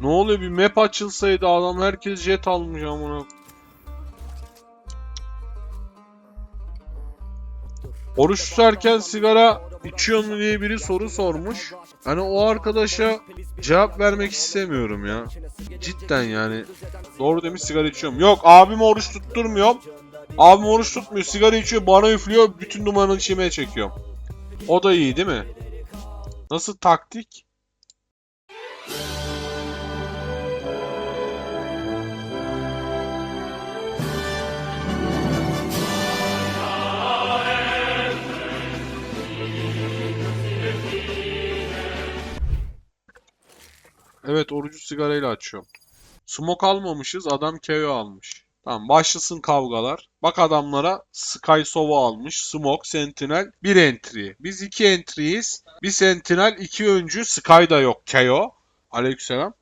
ne oluyor bir map açılsaydı adam herkes jet almış amına. Oruç tutarken sigara içiyor mu diye biri soru sormuş. Hani o arkadaşa cevap vermek istemiyorum ya. Cidden yani. Doğru demiş sigara içiyorum. Yok abim oruç tutturmuyorum. Abim oruç tutmuyor sigara içiyor bana üflüyor bütün dumanı içime çekiyorum. O da iyi değil mi? Nasıl taktik? Evet orucu sigarayla açıyorum. Smoke almamışız adam KO almış. Tamam başlasın kavgalar. Bak adamlara Sky Sova almış. Smoke, Sentinel bir entry. Biz iki entry'yiz. Bir Sentinel, iki öncü. Sky da yok. KO. Aleykümselam.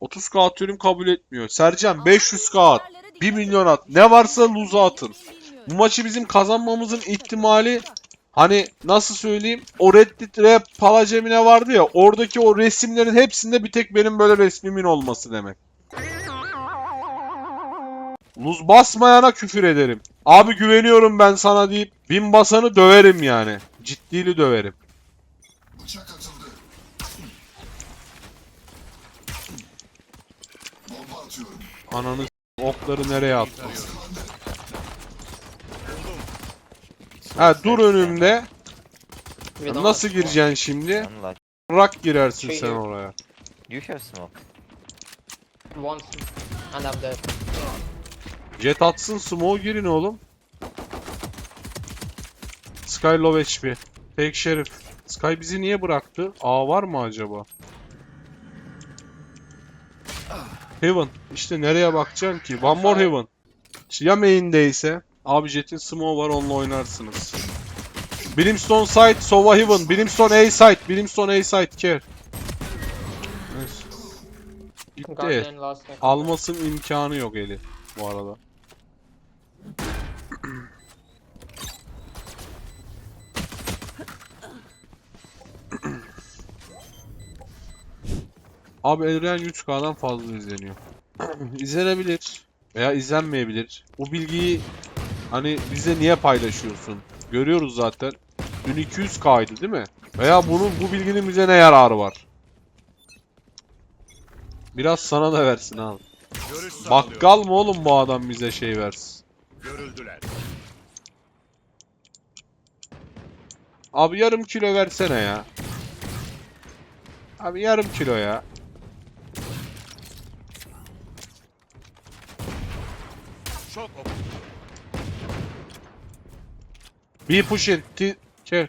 30k atıyorum kabul etmiyor. Sercan 500k at. 1 milyon at. Ne varsa lose'a atın. Bu maçı bizim kazanmamızın ihtimali hani nasıl söyleyeyim o Reddit Rap Palacemine vardı ya oradaki o resimlerin hepsinde bir tek benim böyle resmimin olması demek. Luz basmayana küfür ederim. Abi güveniyorum ben sana deyip bin basanı döverim yani. Ciddili döverim. Bıçak atıldı. Bomba atıyorum. Ananı okları nereye attın? Ha dur önümde. Nasıl gireceksin şimdi? I'm like, Rak girersin Şey sen oraya. you have smoke? One and I'm dead. Jet atsın smoke girin oğlum. Sky low HP. Fake Sheriff. Sky bizi niye bıraktı? A var mı acaba? Heaven. İşte nereye bakacaksın ki? One more Heaven. İşte ya main'deyse? Abi Jet'in smoke var onunla oynarsınız. Brimstone side, Sova Heaven. Brimstone A side, Brimstone A side, care. Gitti. Almasın imkanı yok eli bu arada. Abi Elren 100k'dan fazla izleniyor. İzlenebilir veya izlenmeyebilir. Bu bilgiyi hani bize niye paylaşıyorsun? Görüyoruz zaten. Dün 200k'ydı değil mi? Veya bunun bu bilginin bize ne yararı var? Biraz sana da versin abi. Görüş. Bakkal mı oğlum bu adam bize şey versin? Görüldüler. Abi yarım kilo versene ya. Abi yarım kilo ya. Çok oku. Bir push in. Ti Ke.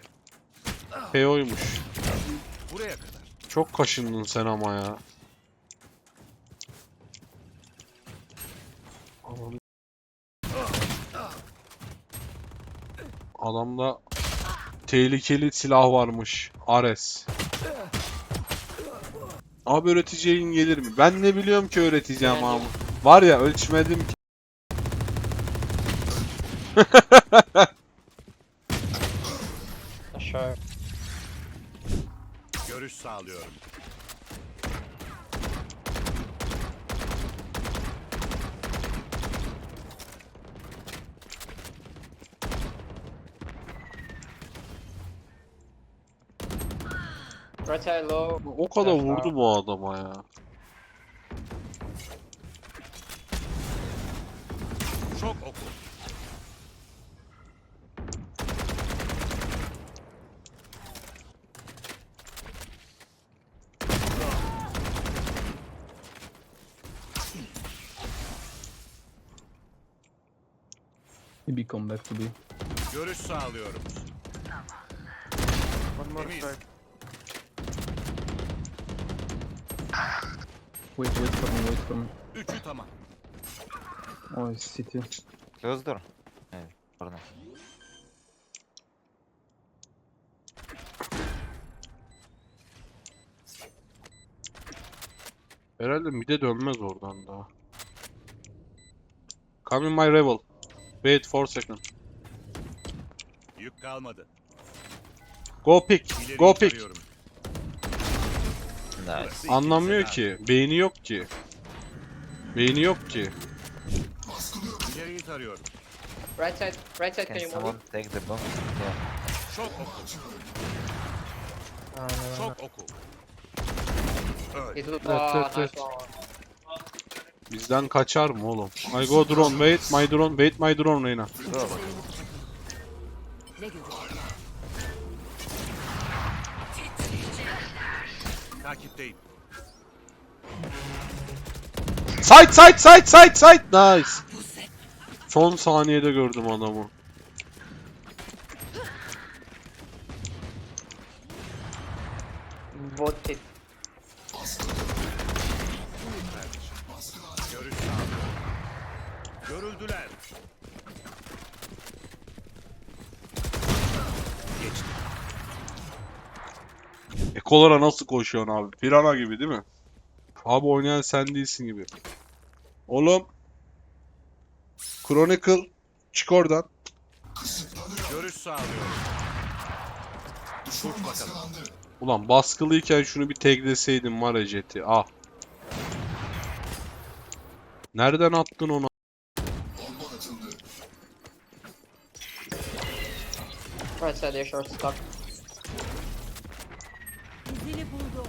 PO'ymuş. Buraya kadar. Çok kaşındın sen ama ya. Adamda tehlikeli silah varmış. Ares. Abi öğreteceğin gelir mi? Ben ne biliyorum ki öğreteceğim Yani- abi. Var ya ölçmedim ki. sağlıyorum. Right side low. O kadar vurdu bu adama ya. Maybe come back to B. Görüş sağlıyorum. Temiz. Wait, wait for me, wait for me. Üçü tamam. Oh, it's city. Close door. Evet, pardon. Herhalde mide dönmez oradan daha. Come in my rival. Wait for second. Yük kalmadı. Go pick. İleri Go pick. tarıyorum. Nice. Anlamıyor ki. Beyni yok ki. Beyni yok ki. İleriyi tarıyorum. Right side, right side, can Can you move someone take the bomb? Yeah. Çok oku. Çok oku. Öl. Will, Left, oh, nice one. Bizden kaçar mı oğlum? I go drone. Wait my drone. Wait my drone Reyna. Takipteyim. Side side side side side. Nice. Son saniyede gördüm adamı. Both hit. Görüldüler. Geçti. Ekolara nasıl koşuyorsun abi? Pirana gibi değil mi? Abi oynayan sen değilsin gibi. Oğlum. Chronicle. Çık oradan. Görüş sağlıyorum. Düşman. Ulan baskılıyken şunu bir tagleseydim var ya Jet'i. Ah. Nereden attın onu? Side, they're short stuck. İzini buldum.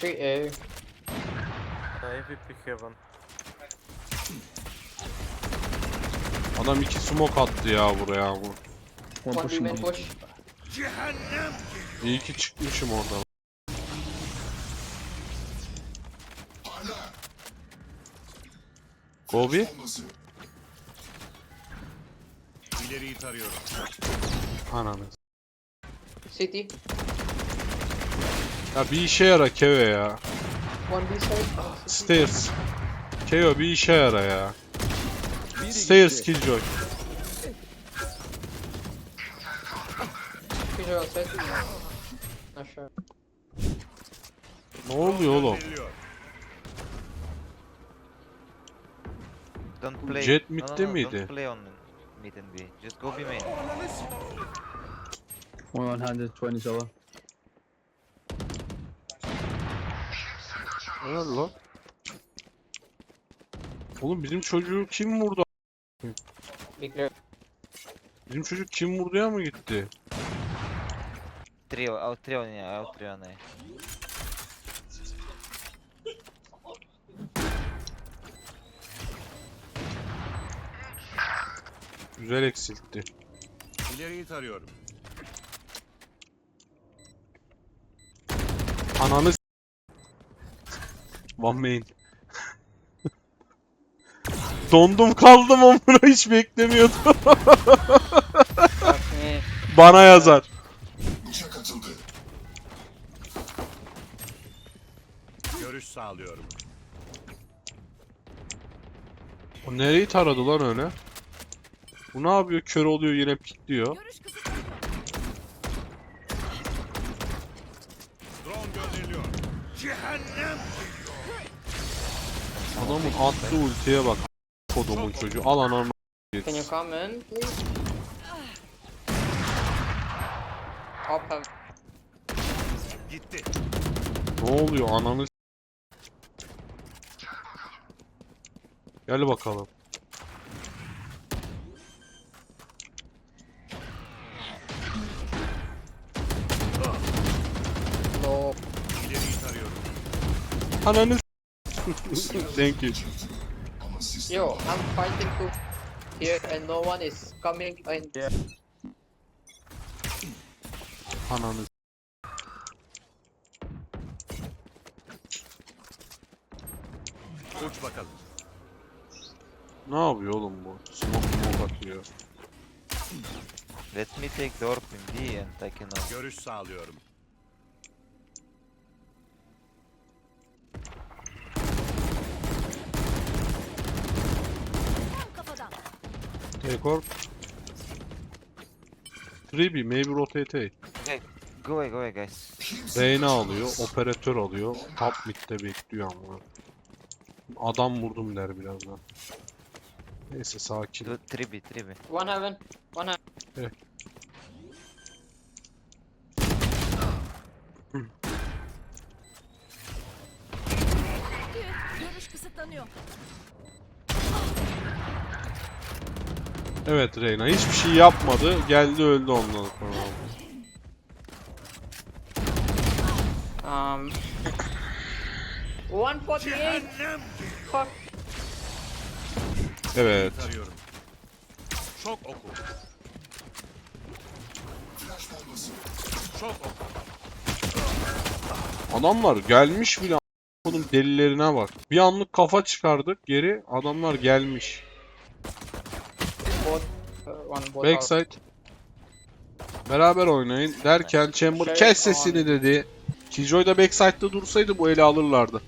Three A. Adam iki smoke attı ya buraya bu. One pushing push. Cehennem. İyi ki çıkmışım oradan. Bombası. İleriyi tarıyorum. Ananı. City. Ya bir işe yara Keve ya. One B side. Stairs. Keo bir işe yara ya. Stairs killjoy. Killjoy on side. Not sure. Ne oluyor oğlum? Don't play. Jet no, no, mid'de no, miydi? Don't play on mid and B. Just go B main. One 120 Java. Ne lan? Oğlum bizim çocuğu kim vurdu? Bizim çocuk kim vurduya mı gitti? Trio, out trio A, out trio on Güzel eksiltti. İleriyi tarıyorum. Ananı s- One main. Dondum kaldım amına hiç beklemiyordum. Bana yazar. Bıçak atıldı. Görüş sağlıyorum. O nereyi taradı lan öyle? Bu ne yapıyor? Kör oluyor yine pikliyor. Görüş kısıtlı. Drone gönderiliyor. Cehennem. Adamın attığı ultiye bak. Kodumun çocuğu. Al ananı. Can you come in, please? Gitti. Ne oluyor ananı Gel bakalım. Low. İleriyi tarıyorum. Ananı Thank you. Yo, I'm fighting to here and no one is coming in. Ananı s- Uç bakalım. Ne yapıyor oğlum bu? Smoke smoke atıyor. Let me take the orb in B and I can out. Görüş sağlıyorum. Orb. 3B maybe rotate. Okay, go away, go away guys. Reyna alıyor, operatör alıyor. Top mid'de bekliyor ama. Adam vurdum der birazdan. Neyse sakin. Two, three B, three B. One heaven. One heaven. Görüş kısıtlanıyor. Evet Reyna hiçbir şey yapmadı. Geldi öldü ondan sonra. Um. 148. Fuck. Evet. Tarıyorum. Şok oku. Şok oku. Adamlar gelmiş bile bunun delilerine bak. Bir anlık kafa çıkardık geri adamlar gelmiş. Both. Uh, one both. out. Backside. Beraber oynayın derken Chamber Şey, kes sesini abi. dedi. Killjoy da backside'da dursaydı bu eli alırlardı.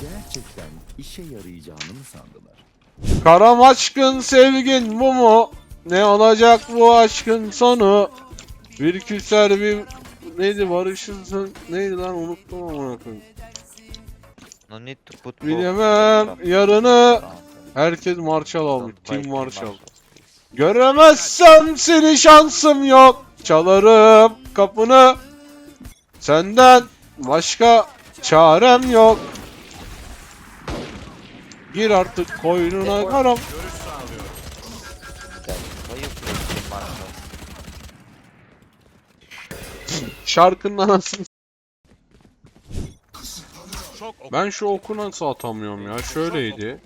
Gerçekten işe yarayacağını mı sandılar? Karam aşkın sevgin bu mu? Ne olacak bu aşkın sonu? Bir küser bir neydi barışırsın neydi lan unuttum ama No need to put. Bilemem yarını herkes Marshall almış. Team Marshall. Göremezsem seni şansım yok. Çalarım kapını. Senden başka çarem yok. Gir artık koynuna karam. Görüş sağlıyorum. Marshall? Şarkının anasını. Ben şu oku nasıl atamıyorum ya? Şöyleydi.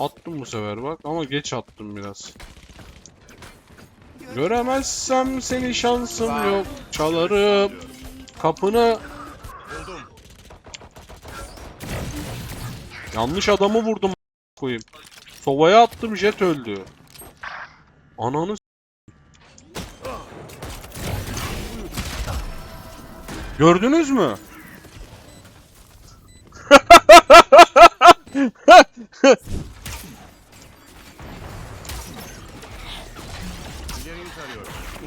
Attım bu sefer bak ama geç attım biraz. Göremezsem seni şansım yok. Çalarım kapını. Buldum. Yanlış adamı vurdum koyayım. Sovaya attım jet öldü. Ananı Gördünüz mü?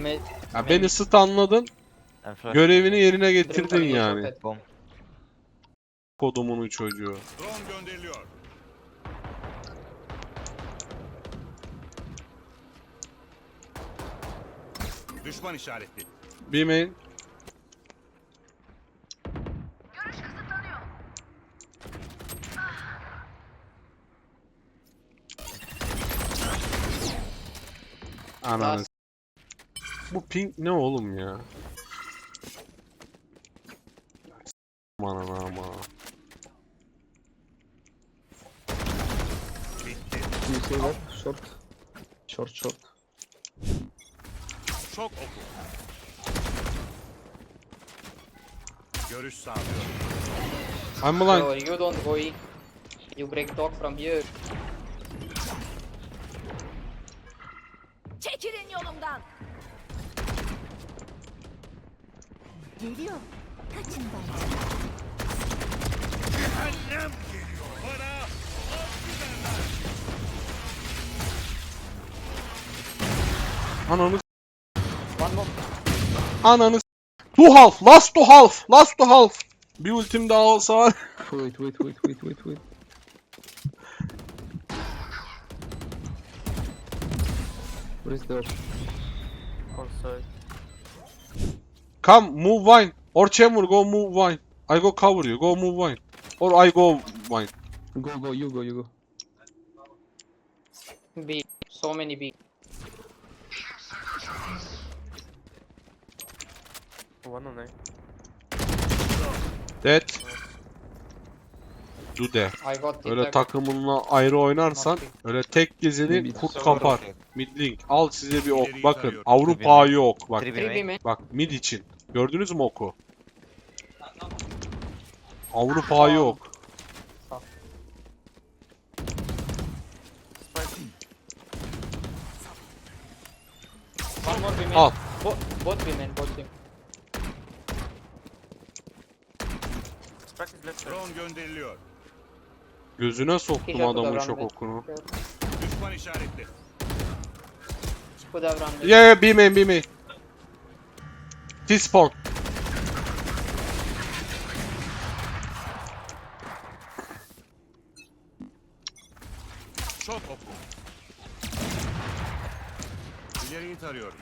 Mid. Ya beni stunladın. I'm flash. Görevini yerine getirdin yani. Bomb. Kodumunun çocuğu. Drone gönderiliyor. Düşman işaretli. Bir main. Ananı Bu ping ne oğlum ya? Aman ama. You see that? Short. Short, short. Şok oku. Görüş sağlıyorum. I'm blind. So you don't go E. You break dog from here. Geliyor. Kaçın bence. Annem geliyor. Bana Ananı. Ananı Two half. Last to half. Last to half. Bir ultim daha olsa var. Wait, wait, wait, wait, wait, wait. Where is the op? Come move wine. Or chamber go move wine. I go cover you. Go move wine. Or I go wine. Go, go, you go, you go. B. So many B. One on de. I got Öyle takımınla ayrı oynarsan öyle tek Maybe kurt kapar. Midlink. Al size bir ok. Bakın tarıyorum. Avrupa'yı ok. Bak. Bak mid için. Gördünüz mü oku? Avrupa'yı ok. One more B man. Al. Bo both B man. Both B. drone gönderiliyor. Gözüne soktum out adamın round okunu. Düşman işaretli. Run mid. Yeah, yeah, be main, be main. T-spawn. İleriyi tarıyorum.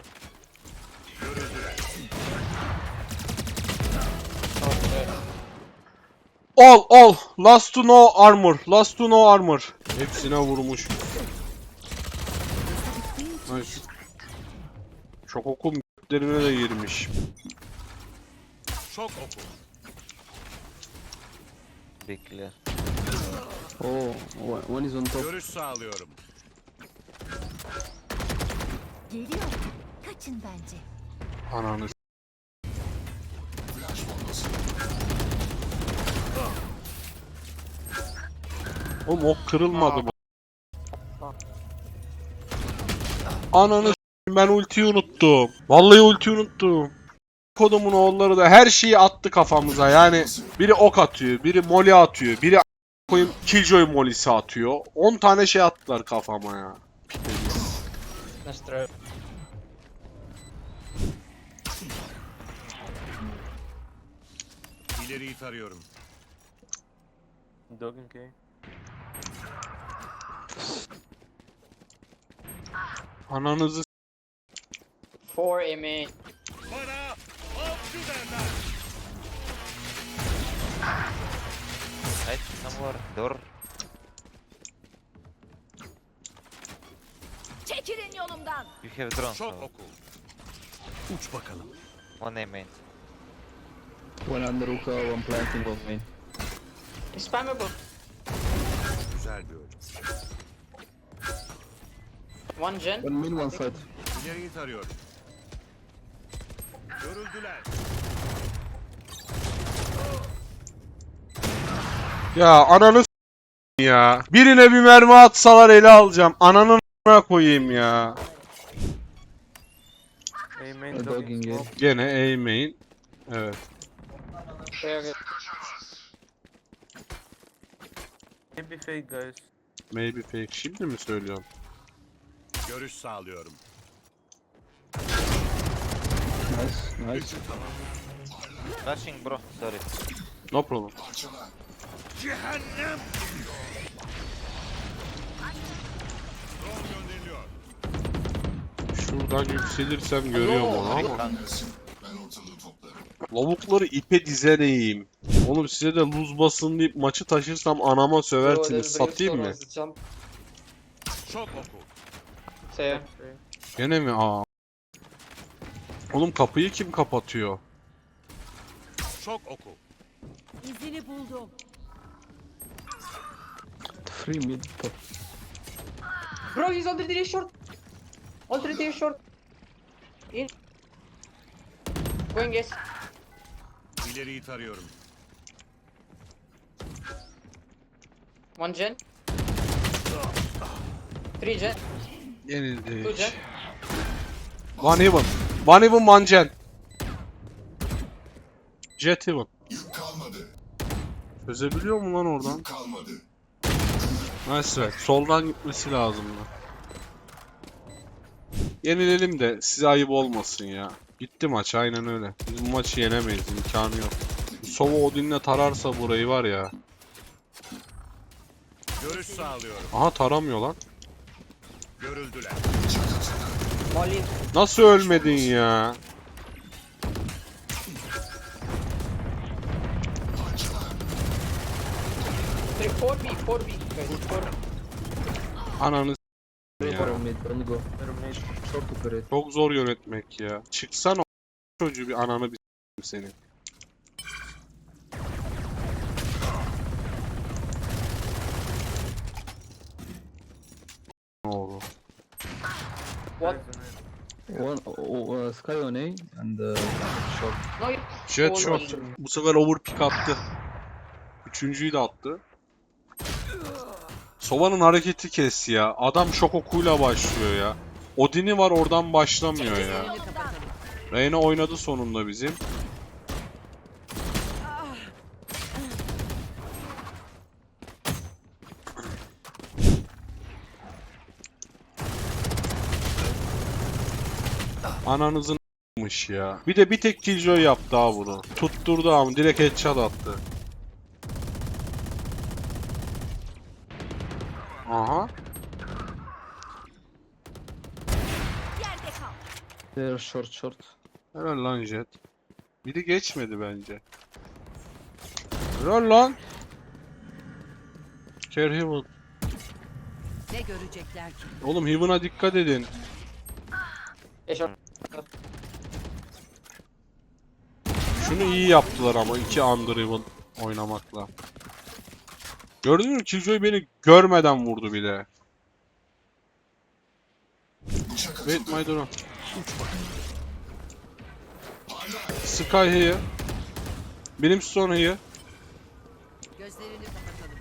All all. Last to no armor. Last to no armor. Hepsine vurmuş. Nice. Çok okum göklerine de girmiş. Şok oku. Big clear. Oh, one- one is on top. Görüş sağlıyorum. Geliyor. Kaçın bence. Ananı s- Flash bombası. Oğlum ok kırılmadı bu. Ananı ben ultiyi unuttum. Vallahi ultiyi unuttum. Kodumun oğulları da her şeyi attı kafamıza. Yani biri ok atıyor, biri moli atıyor, biri a- koyayım killjoy molisi atıyor. 10 tane şey attılar kafama ya. Nice try. İleriyi tarıyorum. Ananızı s- 4 A main. Bana avcı derler. Right, somewhere. Door. Çekilin yolumdan. You have drone. Şok So. oku. Uç bakalım. One A main. One under hookah, one planting on main. Spammable. Güzel bir ölüm. One gen. One main, one side. İleriyi tarıyorum. Görüldüler. Ya ananı s- ya. Birine bir mermi atsalar ele alacağım. Ananın a**ına koyayım ya. A dog in gate. Gene A main. Evet. There. Maybe fake. Şimdi mi söylüyorsun? Görüş sağlıyorum. Nice, nice. Rushing bro. Sorry. No problem. Cehennem. Şuradan yükselirsem görüyorum onu ama. Lavukları ipe dizereyim. Oğlum size de luz basın deyip maçı taşırsam anama söversiniz. Satayım mı? Şok oku. Say. Gene mi? Aa. Oğlum kapıyı kim kapatıyor? Şok oku. İzini buldum. Three mid top. Bro, he's already short. Already short. In. Going yes. İleriyi tarıyorum. One gen. Three gen. Yenildik. One even. One even one gen. Jet kalmadı. Çözebiliyor mu lan oradan? Nice try. Soldan gitmesi lazımdı. Yenilelim de size ayıp olmasın ya. Gitti maç aynen öyle. Biz bu maçı yenemeyiz imkanı yok. Sova Odin'le tararsa burayı var ya. Görüş sağlıyorum. Aha taramıyor lan. Görüldüler. Molly. Nasıl ölmedin ya? Three, four B, four B. Guys, four. Ananı s- ya. Çok zor yönetmek ya. Çıksan o çocuğu bir ananı bir s- seni. Ne oldu? What? One, oh, uh, sky on A and uh, short. No, Jet right. Bu sefer overpick attı. Üçüncüyü de attı. Sova'nın hareketi kes ya. Adam şok okuyla başlıyor ya. Odin'i var oradan başlamıyor ya. Reyna oynadı sonunda bizim. Ananızın a**mış ya. Bir de bir tek killjoy yaptı ha bunu. Tutturdu ama direkt headshot attı. Aha. There short short. Helal lan jet. Biri geçmedi bence. Helal lan. Care Heaven. Ne görecekler ki? Oğlum Heaven'a dikkat edin. E short. Şunu iyi yaptılar ama iki Under Heaven oynamakla. Gördün mü? Killjoy beni görmeden vurdu bile. Bıçak Wait my drone. Sky here. Brimstone here. Gözlerini kapatalım.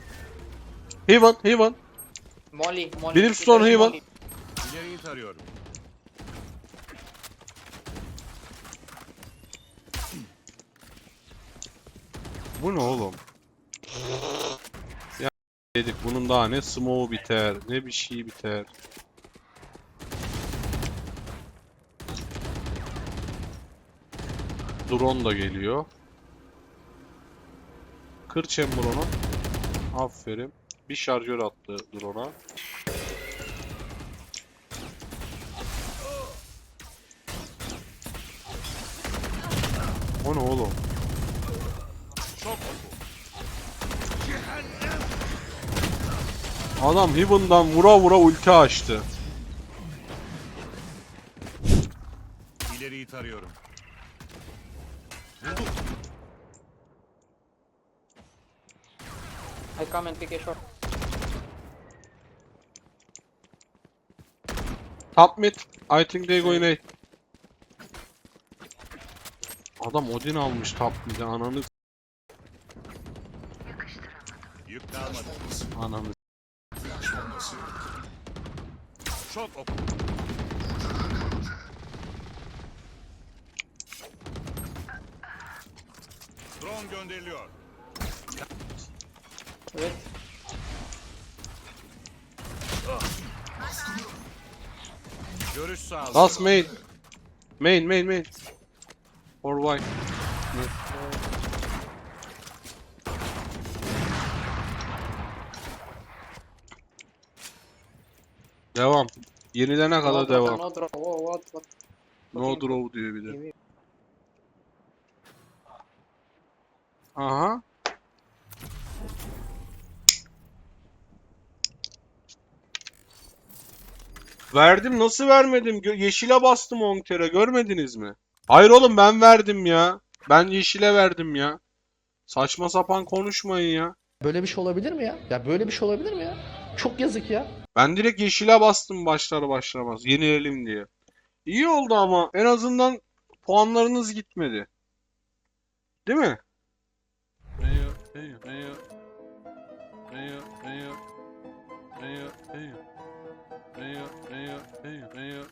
Heaven, Heaven. Molly, Molly. Brimstone Molly. Heaven. İleriyi tarıyorum. Bu ne oğlum? Ya dedik bunun daha ne smoke biter, ne bir şey biter. Drone da geliyor. Kır chamber onu. Aferin. Bir şarjör attı drone'a. O ne oğlum? Çok oku. Adam Heaven'dan vura vura ulti açtı. İleriyi tarıyorum. I come and pick a short. Top mid. I think they going A. Adam Odin almış top mid'e ananı Yük kalmadı. ananı Çok oku. Drone gönderiliyor. Wait. Görüş sağlıyorum. Last main. Main main main. Or why? Devam. Yenilene kadar devam. No draw. Whoa, what, what? No draw diyor bir de. Aha. Verdim nasıl vermedim? Gö- Yeşile bastım 10 kere görmediniz mi? Hayır oğlum ben verdim ya. Ben yeşile verdim ya. Saçma sapan konuşmayın ya. Böyle bir şey olabilir mi ya? Ya böyle bir şey olabilir mi ya? Çok yazık ya. Ben direkt yeşile bastım başlar başlamaz. Yenilelim diye. İyi oldu ama en azından puanlarınız gitmedi. Değil mi? Eyo, eyo. Eyo, eyo. Eyo, eyo. Eyo, eyo, eyo, eyo.